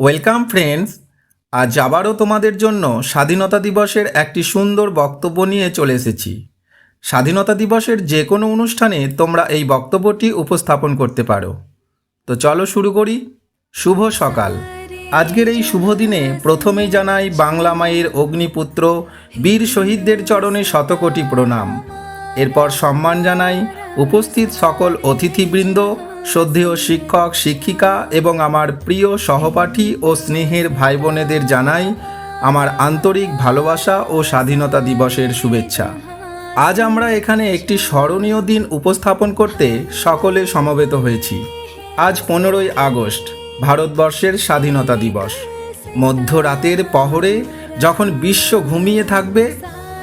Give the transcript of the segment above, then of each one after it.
Welcome friends আজ আবারও তোমাদের জন্য স্বাধীনতা দিবসের একটি সুন্দর বক্তব্য নিয়ে চলে এসেছি। স্বাধীনতা দিবসের যে কোনো অনুষ্ঠানে তোমরা এই বক্তব্যটি উপস্থাপন করতে পারো। তো চলো শুরু করি। শুভ সকাল। আজকের এই শুভ দিনে প্রথমেই জানাই বাংলা মায়ের অগ্নিপুত্র বীর শহীদদের চরণে শতকোটি প্রণাম। এরপর সম্মান জানাই উপস্থিত সকল অতিথিবৃন্দ শ্রদ্ধেয় শিক্ষক, শিক্ষিকা এবং আমার প্রিয় সহপাঠী ও স্নেহের ভাই বোনেদের জানাই আমার আন্তরিক ভালোবাসা ও স্বাধীনতা দিবসের শুভেচ্ছা। আজ আমরা এখানে একটি স্মরণীয় দিন উপস্থাপন করতে সকলে সমবেত হয়েছি। আজ পনেরোই আগস্ট, ভারতবর্ষের স্বাধীনতা দিবস। মধ্যরাতের পহরে যখন বিশ্ব ঘুমিয়ে থাকবে,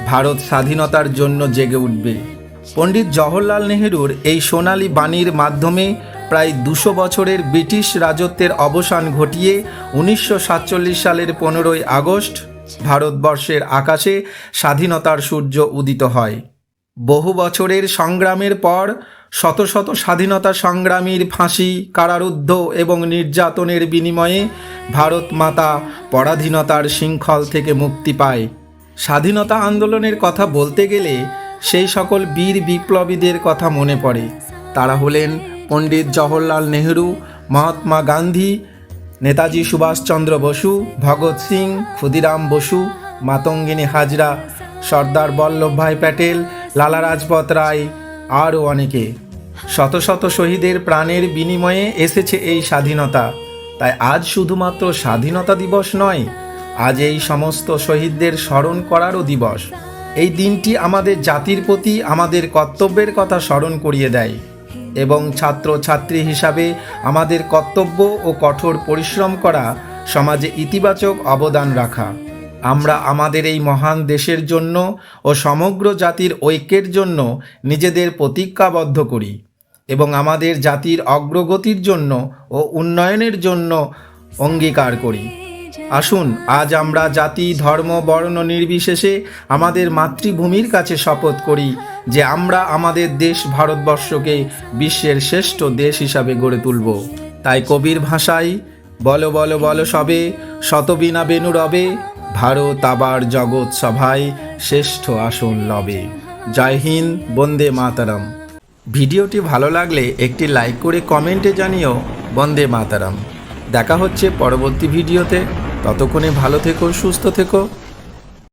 ভারত স্বাধীনতার জন্য জেগে উঠবে। পণ্ডিত জওহরলাল নেহেরুর এই সোনালী বাণীর মাধ্যমে প্রায় দুশো বছরের ব্রিটিশ রাজত্বের অবসান ঘটিয়ে উনিশশো সাতচল্লিশ সালের পনেরোই আগস্ট ভারতবর্ষের আকাশে স্বাধীনতার সূর্য উদিত হয়। বহু বছরের সংগ্রামের পর শত শত স্বাধীনতা সংগ্রামীর ফাঁসি, কারারুদ্ধ এবং নির্যাতনের বিনিময়ে ভারত মাতা পরাধীনতার শৃঙ্খল থেকে মুক্তি পায়। স্বাধীনতা আন্দোলনের কথা বলতে গেলে সেই সকল বীর বিপ্লবীদের কথা মনে পড়ে। তারা হলেন পণ্ডিত জওহরলাল নেহরু, মহাত্মা গান্ধী, নেতাজি সুভাষচন্দ্র বসু, ভগৎ সিং, ক্ষুদিরাম বসু, মাতঙ্গিনী হাজরা, সর্দার বল্লভভাই প্যাটেল, লালা রাজপথ রায়, আরও অনেকে। শত শত শহীদের প্রাণের বিনিময়ে এসেছে এই স্বাধীনতা। তাই আজ শুধুমাত্র স্বাধীনতা দিবস নয়, আজ এই সমস্ত শহীদদের স্মরণ করারও দিবস। এই দিনটি আমাদের জাতির প্রতি আমাদের কর্তব্যের কথা স্মরণ করিয়ে দেয় এবং ছাত্র ছাত্রী হিসাবে আমাদের কর্তব্য ও কঠোর পরিশ্রম করা সমাজে ইতিবাচক অবদান রাখা। আমরা আমাদের এই মহান দেশের জন্য ও সমগ্র জাতির ঐক্যের জন্য নিজেদের প্রতিজ্ঞাবদ্ধ করি এবং আমাদের জাতির অগ্রগতির জন্য ও উন্নয়নের জন্য অঙ্গীকার করি। আসুন, আজ আমরা জাতি, ধর্ম, বর্ণ নির্বিশেষে আমাদের মাতৃভূমির কাছে শপথ করি যে আমরা আমাদের দেশ ভারতবর্ষকে বিশ্বের শ্রেষ্ঠ দেশ হিসাবে গড়ে তুলব। তাই কবির ভাষায়, বলো বলো বলো সবে, শতবিনা বেনু রবে, ভারত আবার জগৎ সভায় শ্রেষ্ঠ আসন লবে। জয় হিন্দ, বন্দে মাতারাম। ভিডিওটি ভালো লাগলে একটি লাইক করে কমেন্টে জানিও, বন্দে মাতারাম। দেখা হচ্ছে পরবর্তী ভিডিওতে। ততক্ষণে ভালো থেকো সুস্থ থেকো।